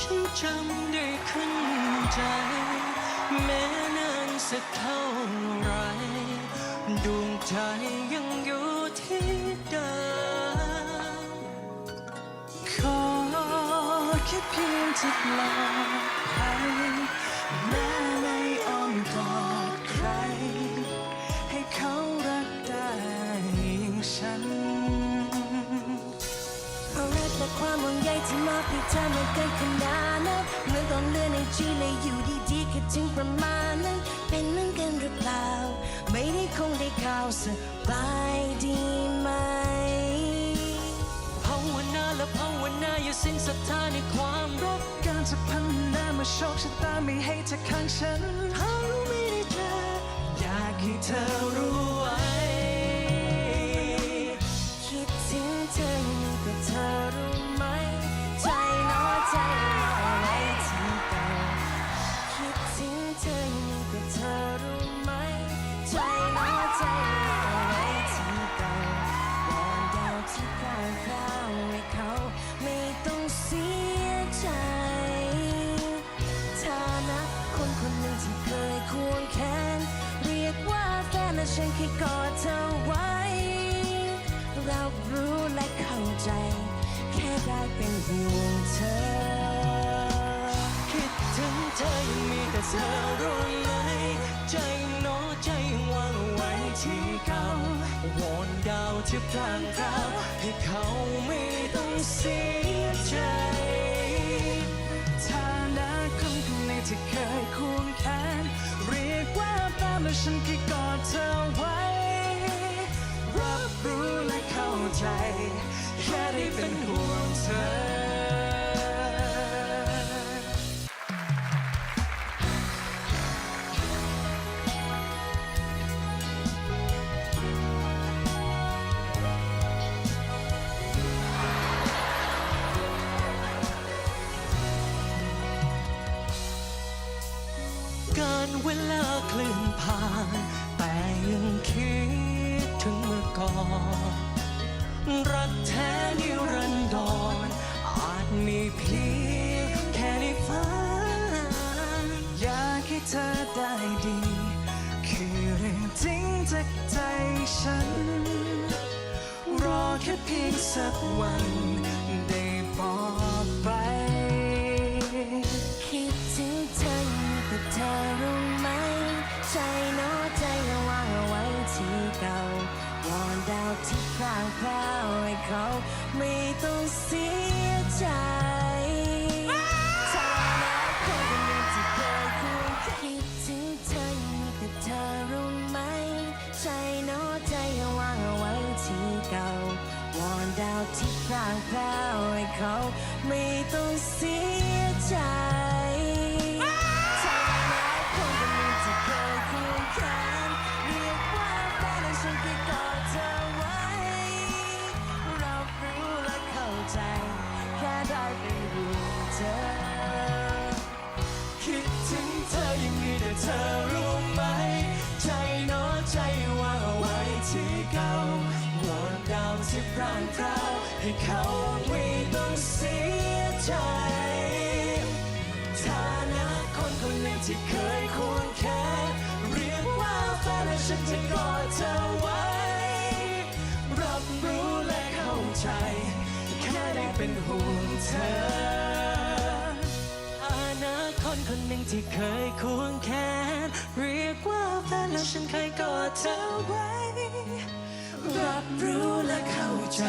ฉันจำได้ขึ้นใจ แม้นานสักเท่าไร ดวงใจยังอยู่ที่เดิมขอแค่เพียงจะปลอดภัย ที่มอบให้เธอมาเกินขนาดนั้นเหมือนตอนเลื่อนในจีเลยอยู่ดีๆแค่ถึงประมาณนั้นเป็นเหมือนกันหรือเปล่า ไม่ได้คงได้ข่าวสบายดีไหมภาวนาและภาวนาอย่าสิ้นศรัทธาในความรักการจะพัฒนาเมื่อโชคชะตาไม่ให้เธอข้างฉันถ้ารู้ไม่ได้เจออยากให้เธอรู้ ฉันแค่กอดเธอไว้รับรู้และเข้าใจ แค่ได้เป็นห่วงเธอ คิดถึงเธอยังมีแต่เธอรู้ไหมใจโน้ใจวางไว้ที่เก่าวอนดาวที่พลางพราวให้เขาไม่ต้องเสียใจฐานะคนคนหนึ่งที่เคยควงแขนเรียกว่าแฟนและฉันแค่ก ใจ แค่ได้เป็นห่วงเธอ การเวลาเคลื่อนผ่าน แต่ยังคิดถึงเมื่อก่อน รักแท้นิรันดรอาจมีเพียงแค่ในฝันอยากให้เธอได้ดี คือเรื่องจริงจากใจฉัน รอแค่เพียงสักวันได้บอกไป คิดถึงเธอแต่เธอรู้ไหมใจน้อยใจ ที่พรางพราวให้เขาไม่ต้องเสียใจฐานะคนคนหนึ่งที่เคยควงคิดถึงเธอแต่เธอรู้ไหม ใจน้อยใจยังวางเอาไว้ที่เก่าวอนดาวที่พรางพราวให้เขาไม่ต้องเสียใจ ได้เป็นห่วงเธอ คิดถึงเธอยังมีแต่เธอรู้ไหม ใจน้อยใจวางเอาไว้ที่เก่าวอนดาวที่พรางพราวให้เขาไม่ต้องเสียใจฐานะคนคนหนึ่งที่เคยควงแขนเรียกว่าแฟนและฉันจะกอดเธอไว้ รับรู้และเข้าใจ เป็นห่วงเธออานาคนคนหนึ่งที่เคยควงแขนเรียกว่าแฟนแล้วฉันเคยกอดเธอไว้ รับรู้และเข้าใจ